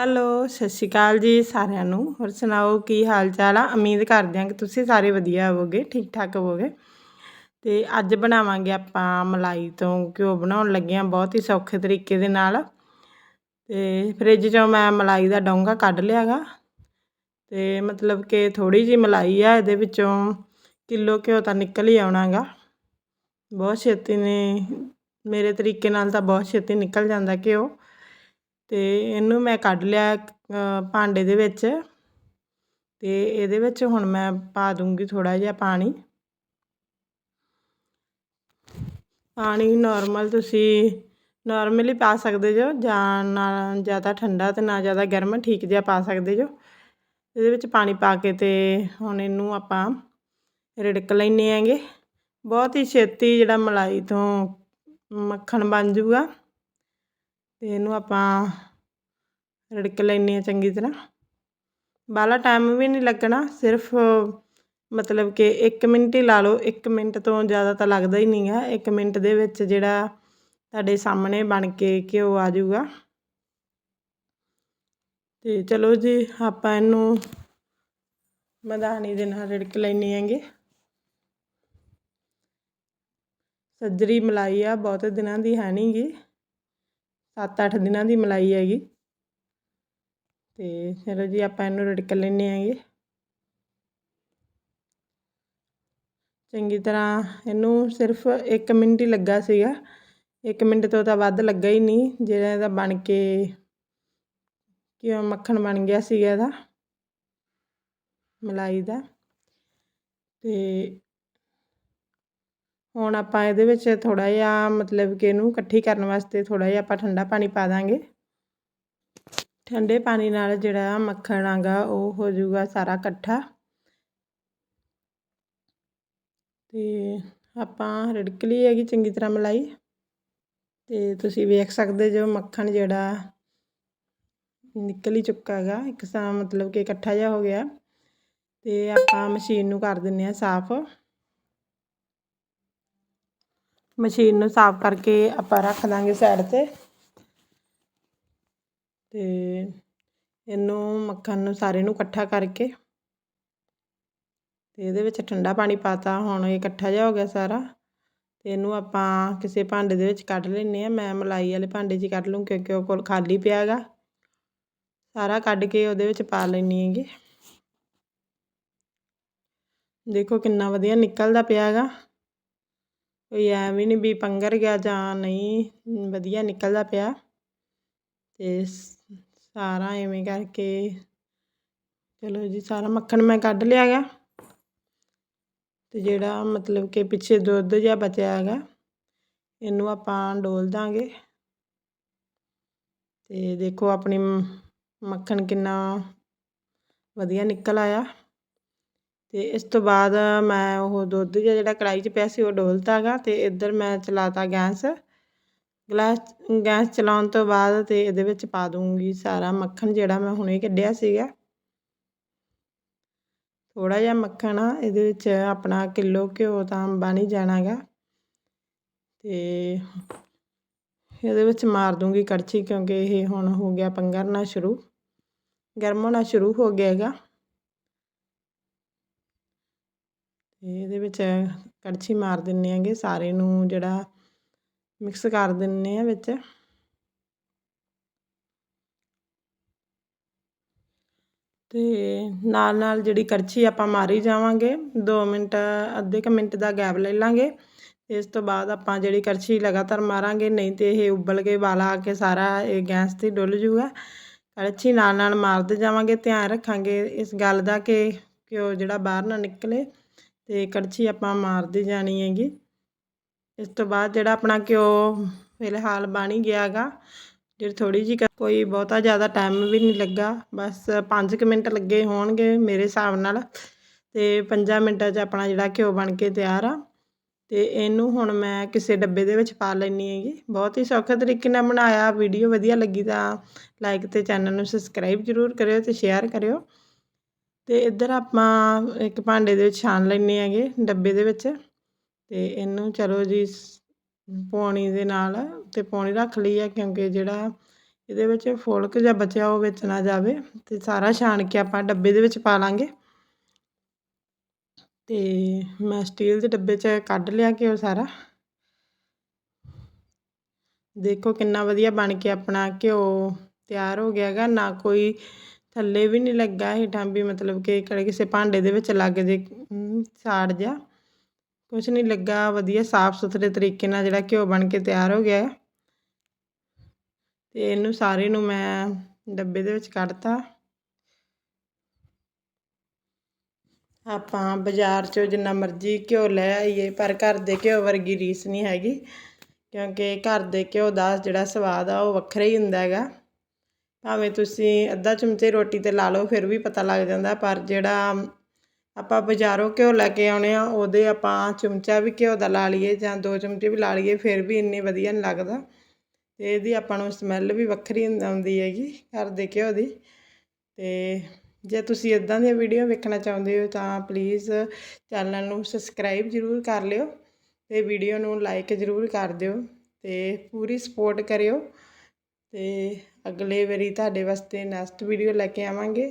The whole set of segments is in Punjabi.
ਹੈਲੋ, ਸਤਿ ਸ਼੍ਰੀ ਅਕਾਲ ਜੀ ਸਾਰਿਆਂ ਨੂੰ। ਹੋਰ ਸੁਣਾਓ, ਕੀ ਹਾਲ ਚਾਲ ਆ? ਉਮੀਦ ਕਰਦੇ ਹਾਂ ਕਿ ਤੁਸੀਂ ਸਾਰੇ ਵਧੀਆ ਹੋਵੋਗੇ ਠੀਕ ਠਾਕ ਹੋਵੋਗੇ। ਤੇ ਅੱਜ ਬਣਾਵਾਂਗੇ ਆਪਾਂ ਮਲਾਈ ਤੋਂ ਘਿਓ ਬਣਾਉਣ ਲੱਗੇ ਹਾਂ ਬਹੁਤ ਹੀ ਸੌਖੇ ਤਰੀਕੇ ਦੇ ਨਾਲ। ਤੇ ਫ੍ਰਿਜ ਚੋਂ ਮੈਂ ਮਲਾਈ ਦਾ ਡੋਂਗਾ ਕੱਢ ਲਿਆਗਾ ਤੇ ਮਤਲਬ ਕਿ ਥੋੜੀ ਜੀ ਮਲਾਈ ਆ, ਇਹਦੇ ਵਿੱਚੋਂ ਕਿਲੋ ਘਿਓ ਤਾਂ ਨਿਕਲ ਹੀ ਆਉਣਾਗਾ ਬਹੁਤ ਛੇਤੀ ਨੇ, ਮੇਰੇ ਤਰੀਕੇ ਨਾਲ ਤਾਂ ਬਹੁਤ ਛੇਤੀ ਨਿਕਲ ਜਾਂਦਾ ਘਿਓ। ਅਤੇ ਇਹਨੂੰ ਮੈਂ ਕੱਢ ਲਿਆ ਭਾਂਡੇ ਦੇ ਵਿੱਚ। ਅਤੇ ਇਹਦੇ ਵਿੱਚ ਹੁਣ ਮੈਂ ਪਾ ਦੂੰਗੀ ਥੋੜ੍ਹਾ ਜਿਹਾ ਪਾਣੀ। ਪਾਣੀ ਨਾਰਮਲ ਤੁਸੀਂ ਨਾਰਮਲੀ ਪਾ ਸਕਦੇ ਜੋ, ਜਾਂ ਨਾ ਜ਼ਿਆਦਾ ਠੰਡਾ ਤੇ ਨਾ ਜ਼ਿਆਦਾ ਗਰਮ, ਠੀਕ ਜਿਹਾ ਪਾ ਸਕਦੇ ਜੋ। ਇਹਦੇ ਵਿੱਚ ਪਾਣੀ ਪਾ ਕੇ ਤੇ ਹੁਣ ਇਹਨੂੰ ਆਪਾਂ ਰਿੜਕ ਲੈਨੇ ਆਂਗੇ ਬਹੁਤ ਹੀ ਛੇਤੀ ਜਿਹੜਾ ਮਲਾਈ ਤੋਂ ਮੱਖਣ ਬਣ ਜੂਗਾ। ਤੇ ਇਹਨੂੰ ਆਪਾਂ ਰਿੜਕ ਲੈਨੇ ਆ ਚੰਗੀ ਤਰ੍ਹਾਂ। ਬਾਲਾ ਟਾਈਮ ਵੀ ਨਹੀਂ ਲੱਗਣਾ, ਸਿਰਫ ਮਤਲਬ ਕਿ 1 ਮਿੰਟ ਹੀ ਲਾ ਲਓ 1 ਮਿੰਟ ਤੋਂ ਜ਼ਿਆਦਾ ਤਾਂ ਲੱਗਦਾ ਹੀ ਨਹੀਂ ਹੈ 1 ਮਿੰਟ ਦੇ ਵਿੱਚ ਜਿਹੜਾ ਤੁਹਾਡੇ ਸਾਹਮਣੇ ਬਣ ਕੇ ਘਿਓ ਆ ਜਾਊਗਾ। ਤੇ ਚਲੋ ਜੀ, ਆਪਾਂ ਇਹਨੂੰ ਮਧਾਣੀ ਦੇ ਨਾਲ ਰਿੜਕ ਲੈਣੇ ਹੈਗੇ। ਸੱਜਰੀ ਮਲਾਈ ਆ, ਬਹੁਤ ਦਿਨਾਂ ਦੀ ਹੈ ਨਹੀਂਗੀ 7-8 ਦਿਨਾਂ ਦੀ ਮਲਾਈ ਹੈਗੀ। ਤੇ ਚਲੋ ਜੀ, ਆਪਾਂ ਇਹਨੂੰ ਰਿੜਕ ਲੈਣੇ ਆਂਗੇ ਚੰਗੀ ਤਰ੍ਹਾਂ ਇਹਨੂੰ ਸਿਰਫ 1 ਮਿੰਟ ਹੀ ਲੱਗਾ ਸੀਗਾ। 1 ਮਿੰਟ ਤੋਂ ਤਾਂ ਵੱਧ ਲੱਗਾ ਹੀ ਨਹੀਂ। ਜਿਹੜਾ ਇਹਦਾ ਬਣ ਕੇ ਕਿਉਂ ਮੱਖਣ ਬਣ ਗਿਆ ਸੀਗਾ ਇਹਦਾ, ਮਲਾਈ ਦਾ। ਤੇ ਹੁਣ ਆਪਾਂ ਇਹਦੇ ਵਿੱਚ ਥੋੜਾ ਜਿਹਾ ਮਤਲਬ ਕਿ ਇਹਨੂੰ ਇਕੱਠੀ ਕਰਨ ਵਾਸਤੇ ਥੋੜਾ ਜਿਹਾ ਆਪਾਂ ਠੰਡਾ ਪਾਣੀ ਪਾ ਦਾਂਗੇ। ਠੰਡੇ ਪਾਣੀ ਨਾਲ ਜਿਹੜਾ ਮੱਖਣ ਆਗਾ ਉਹ ਹੋ ਜਾਊਗਾ ਸਾਰਾ ਇਕੱਠਾ। ਤੇ ਆਪਾਂ ਰਿੜਕ ਲਈ ਹੈਗੀ ਚੰਗੀ ਤਰ੍ਹਾਂ ਮਲਾਈ। ਤੇ ਤੁਸੀਂ ਵੇਖ ਸਕਦੇ ਜੋ ਮੱਖਣ ਜਿਹੜਾ ਨਿਕਲ ਹੀ ਚੁੱਕਾ ਹੈਗਾ, ਇੱਕ ਸਾ ਮਤਲਬ ਕਿ ਇਕੱਠਾ ਜਿਹਾ ਹੋ ਗਿਆ। ਤੇ ਆਪਾਂ ਮਸ਼ੀਨ ਨੂੰ ਕਰ ਦਿੰਨੇ ਆ ਸਾਫ਼। ਮਸ਼ੀਨ ਨੂੰ ਸਾਫ਼ ਕਰਕੇ ਆਪਾਂ ਰੱਖ ਦਾਂਗੇ ਸਾਈਡ 'ਤੇ। ਤੇ ਇਹਨੂੰ ਮੱਖਣ ਨੂੰ ਸਾਰੇ ਨੂੰ ਇਕੱਠਾ ਕਰਕੇ। ਤੇ ਇਹਦੇ ਵਿੱਚ ਠੰਡਾ ਪਾਣੀ ਪਾਤਾ, ਹੁਣ ਇਹ ਇਕੱਠਾ ਜਿਹਾ ਹੋ ਗਿਆ ਸਾਰਾ। ਤੇ ਇਹਨੂੰ ਆਪਾਂ ਕਿਸੇ ਭਾਂਡੇ ਦੇ ਵਿੱਚ ਕੱਢ ਲੈਨੇ ਆ ਮੈਂ ਮਲਾਈ ਵਾਲੇ ਭਾਂਡੇ 'ਚ ਕੱਢ ਲੂੰ ਕਿਉਂਕਿ ਉਹ ਕੋਲ ਖਾਲੀ ਪਿਆ ਹੈਗਾ। ਸਾਰਾ ਕੱਢ ਕੇ ਉਹਦੇ ਵਿੱਚ ਪਾ ਲੈਣੀ ਹੈਗੀ। ਦੇਖੋ ਕਿੰਨਾ ਵਧੀਆ ਨਿਕਲਦਾ ਪਿਆ ਹੈਗਾ। ਕੋਈ ਐਵੇਂ ਨਹੀਂ ਵੀ ਪੰਗਰ ਗਿਆ ਜਾਂ ਨਹੀਂ, ਵਧੀਆ ਨਿਕਲਦਾ ਪਿਆ। ਤੇ ਸਾਰਾ ਐਵੇਂ ਕਰਕੇ, ਚਲੋ ਜੀ, ਸਾਰਾ ਮੱਖਣ ਮੈਂ ਕੱਢ ਲਿਆ ਹੈਗਾ। ਤੇ ਜਿਹੜਾ ਮਤਲਬ ਕਿ ਪਿੱਛੇ ਦੁੱਧ ਜਿਹਾ ਬਚਿਆ ਹੈਗਾ, ਇਹਨੂੰ ਆਪਾਂ ਡੋਲ ਦਾਂਗੇ। ਤੇ ਦੇਖੋ ਆਪਣੀ ਮੱਖਣ ਕਿੰਨਾ ਵਧੀਆ ਨਿਕਲ ਆਇਆ। ਅਤੇ ਇਸ ਤੋਂ ਬਾਅਦ ਮੈਂ ਉਹ ਦੁੱਧ ਜਿਹੜਾ ਕੜਾਹੀ 'ਚ ਪਿਆ ਸੀ, ਉਹ ਡੋਲਤਾ ਗਾ ਅਤੇ ਇੱਧਰ ਮੈਂ ਚਲਾਤਾ ਗੈਸ। ਗਲਾਸ, ਗੈਸ ਚਲਾਉਣ ਤੋਂ ਬਾਅਦ ਅਤੇ ਇਹਦੇ ਵਿੱਚ ਪਾ ਦੂੰਗੀ ਸਾਰਾ ਮੱਖਣ ਜਿਹੜਾ ਮੈਂ ਹੁਣੇ ਕੱਢਿਆ ਸੀਗਾ। ਥੋੜਾ ਜਿਹਾ ਮੱਖਣ ਆ, ਇਹਦੇ ਵਿੱਚ ਆਪਣਾ ਕਿਲੋ ਘਿਓ ਤਾਂ ਬਣ ਹੀ ਜਾਣਾਗਾ ਤੇ ਇਹਦੇ ਵਿੱਚ ਮਾਰ ਦੂੰਗੀ ਕੜਛੀ ਕਿਉਂਕਿ ਇਹ ਹੁਣ ਹੋ ਗਿਆ ਪੰਗਰਨਾ ਸ਼ੁਰੂ, ਗਰਮ ਹੋਣਾ ਸ਼ੁਰੂ ਹੋ ਗਿਆ ਹੈਗਾ ਤੇ ਇਹਦੇ ਵਿੱਚ ਕੜਛੀ ਮਾਰ ਦਿੰਨੇ ਆਂਗੇ ਸਾਰੇ ਨੂੰ ਜਿਹੜਾ ਮਿਕਸ ਕਰ ਦਿੰਨੇ ਆ ਵਿੱਚ। ਤੇ ਨਾਲ ਨਾਲ ਜਿਹੜੀ ਕੜਛੀ ਆਪਾਂ ਮਾਰੀ ਜਾਵਾਂਗੇ 2 ਮਿੰਟ, ਅੱਧੇ ਕ ਮਿੰਟ ਦਾ ਗੈਪ ਲੈ ਲਾਂਗੇ। ਇਸ ਤੋਂ ਬਾਅਦ ਆਪਾਂ ਜਿਹੜੀ ਕੜਛੀ ਲਗਾਤਾਰ ਮਾਰਾਂਗੇ, ਨਹੀਂ ਤੇ ਇਹ ਉਬਲ ਕੇ ਵਾਲਾ ਆ ਕੇ ਸਾਰਾ ਇਹ ਗੈਸ ਤੇ ਡੁੱਲ ਜੂਗਾ ਕੜਛੀ ਨਾਲ ਨਾਲ ਮਾਰਦੇ ਜਾਵਾਂਗੇ, ਧਿਆਨ ਰੱਖਾਂਗੇ ਇਸ ਗੱਲ ਦਾ ਕਿ ਘਿਓ ਜਿਹੜਾ ਬਾਹਰ ਨਾ ਨਿਕਲੇ। ਤੇ ਕੜਛੀ ਆਪਾਂ ਮਾਰਦੀ ਜਾਣੀ ਹੈਗੀ। ਇਸ ਤੋਂ ਬਾਅਦ ਜਿਹੜਾ ਆਪਣਾ ਘਿਓ ਫਿਲਹਾਲ ਬਣ ਹੀ ਗਿਆਗਾ ਜਿਹੜੀ ਥੋੜੀ ਜੀ ਕੋਈ ਬਹੁਤਾ ਜ਼ਿਆਦਾ ਟਾਈਮ ਵੀ ਨਹੀਂ ਲੱਗਾ। ਬਸ 5 ਮਿੰਟ ਲੱਗੇ ਹੋਣਗੇ ਮੇਰੇ ਹਿਸਾਬ ਨਾਲ। ਤੇ 5 ਮਿੰਟਾਂ 'ਚ ਆਪਣਾ ਜਿਹੜਾ ਘਿਓ ਬਣ ਕੇ ਤਿਆਰ ਆ। ਤੇ ਇਹਨੂੰ ਹੁਣ ਮੈਂ ਕਿਸੇ ਡੱਬੇ ਦੇ ਵਿੱਚ ਪਾ ਲੈਣੀ ਹੈਗੀ। ਬਹੁਤ ਹੀ ਸੌਖੇ ਤਰੀਕੇ ਨਾਲ ਬਣਾਇਆ। ਵੀਡੀਓ ਵਧੀਆ ਲੱਗੀ ਤਾਂ ਲਾਈਕ ਤੇ ਚੈਨਲ ਨੂੰ ਸਬਸਕ੍ਰਾਈਬ ਜ਼ਰੂਰ ਕਰਿਓ ਤੇ ਸ਼ੇਅਰ ਕਰਿਓ। ਅਤੇ ਇੱਧਰ ਆਪਾਂ ਇੱਕ ਭਾਂਡੇ ਦੇ ਵਿੱਚ ਛਾਣ ਲੈਂਦੇ ਹੈਗੇ, ਡੱਬੇ ਦੇ ਵਿੱਚ। ਅਤੇ ਇਹਨੂੰ ਚਲੋ ਜੀ ਪੌਣੀ ਦੇ ਨਾਲ ਅਤੇ ਪੌਣੀ ਰੱਖ ਲਈ ਹੈ ਕਿਉਂਕਿ ਜਿਹੜਾ ਇਹਦੇ ਵਿੱਚ ਫੁਲਕ ਜਾਂ ਬਚਿਆ ਉਹ ਵਿੱਚ ਨਾ ਜਾਵੇ ਤੇ ਸਾਰਾ ਛਾਣ ਕੇ ਆਪਾਂ ਡੱਬੇ ਦੇ ਵਿੱਚ ਪਾ ਲਾਂਗੇ। ਤੇ ਮੈਂ ਸਟੀਲ ਦੇ ਡੱਬੇ 'ਚ ਕੱਢ ਲਿਆ ਘਿਓ ਸਾਰਾ। ਦੇਖੋ ਕਿੰਨਾ ਵਧੀਆ ਬਣ ਕੇ ਆਪਣਾ ਘਿਓ ਤਿਆਰ ਹੋ ਗਿਆ ਹੈਗਾ, ਨਾ ਕੋਈ ਥੱਲੇ ਵੀ ਨਹੀਂ ਲੱਗਾ ਹੇਠਾਂ ਵੀ ਮਤਲਬ ਕਿ ਕਿਹੜੇ ਕਿਸੇ ਭਾਂਡੇ ਦੇ ਵਿੱਚ ਲੱਗ ਜੇ ਸਾੜ ਜਾ। ਕੁਝ ਨਹੀਂ ਲੱਗਾ, ਵਧੀਆ ਸਾਫ਼ ਸੁਥਰੇ ਤਰੀਕੇ ਨਾਲ ਜਿਹੜਾ ਘਿਓ ਬਣ ਕੇ ਤਿਆਰ ਹੋ ਗਿਆ ਤੇ ਇਹਨੂੰ ਸਾਰੇ ਨੂੰ ਮੈਂ ਡੱਬੇ ਦੇ ਵਿੱਚ ਕੱਢਤਾ। ਆਪਾਂ ਬਾਜ਼ਾਰ 'ਚੋਂ ਜਿੰਨਾ ਮਰਜ਼ੀ ਘਿਓ ਲੈ ਆਈਏ, ਪਰ ਘਰ ਦੇ ਘਿਓ ਵਰਗੀ ਰੀਸ ਨਹੀਂ ਹੈਗੀ, ਕਿਉਂਕਿ ਘਰ ਦੇ ਘਿਓ ਦਾ ਜਿਹੜਾ ਸਵਾਦ ਆ, ਉਹ ਵੱਖਰਾ ਹੀ ਹੁੰਦਾ ਹੈਗਾ। ਭਾਵੇਂ ਤੁਸੀਂ ਅੱਧਾ ਚਮਚੇ ਰੋਟੀ 'ਤੇ ਲਾ ਲਓ, ਫਿਰ ਵੀ ਪਤਾ ਲੱਗ ਜਾਂਦਾ, ਪਰ ਜਿਹੜਾ ਆਪਾਂ ਬਾਜ਼ਾਰੋਂ ਘਿਓ ਲੈ ਕੇ ਆਉਣੇ ਆ, ਉਹਦੇ ਆਪਾਂ ਚਮਚਾ ਵੀ ਘਿਓ ਦਾ ਲਾ ਲਈਏ ਜਾਂ ਦੋ ਚਮਚੇ ਵੀ ਲਾ ਲਈਏ, ਫਿਰ ਵੀ ਇੰਨੇ ਵਧੀਆ ਨਹੀਂ ਲੱਗਦਾ। ਅਤੇ ਇਹਦੀ ਆਪਾਂ ਨੂੰ ਸਮੈਲ ਵੀ ਵੱਖਰੀ ਆਉਂਦੀ ਹੈਗੀ, ਘਰ ਦੇ ਘਿਓ ਦੀ। ਅਤੇ ਜੇ ਤੁਸੀਂ ਇਦਾਂ ਦੀਆਂ ਵੀਡੀਓ ਵੇਖਣਾ ਚਾਹੁੰਦੇ ਹੋ, ਤਾਂ ਪਲੀਜ਼ ਚੈਨਲ ਨੂੰ ਸਬਸਕ੍ਰਾਈਬ ਜ਼ਰੂਰ ਕਰ ਲਿਓ ਅਤੇ ਵੀਡੀਓ ਨੂੰ ਲਾਈਕ ਜ਼ਰੂਰ ਕਰ ਦਿਓ ਅਤੇ ਪੂਰੀ ਸਪੋਰਟ ਕਰਿਓ ਅਤੇ ਅਗਲੇ ਵਾਰੀ ਤੁਹਾਡੇ ਵਾਸਤੇ ਨੈਕਸਟ ਵੀਡੀਓ ਲੈ ਕੇ ਆਵਾਂਗੇ।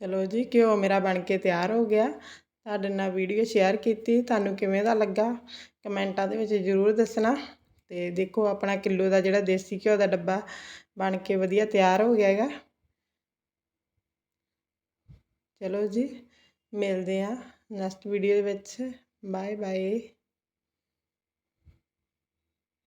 ਚਲੋ ਜੀ, ਘਿਓ ਮੇਰਾ ਬਣ ਕੇ ਤਿਆਰ ਹੋ ਗਿਆ। ਤੁਹਾਡੇ ਨਾਲ ਵੀਡੀਓ ਸ਼ੇਅਰ ਕੀਤੀ, ਤੁਹਾਨੂੰ ਕਿਵੇਂ ਦਾ ਲੱਗਾ? ਕਮੈਂਟਾਂ ਦੇ ਵਿੱਚ ਜ਼ਰੂਰ ਦੱਸਣਾ। ਤੇ ਦੇਖੋ, ਆਪਣਾ ਕਿਲੋ ਦਾ ਜਿਹੜਾ ਦੇਸੀ ਘਿਓ ਦਾ ਡੱਬਾ ਬਣ ਕੇ ਵਧੀਆ ਤਿਆਰ ਹੋ ਗਿਆ ਹੈਗਾ। ਚਲੋ ਜੀ, ਮਿਲਦੇ ਆ ਨੈਕਸਟ ਵੀਡੀਓ ਦੇ ਵਿੱਚ। Bye bye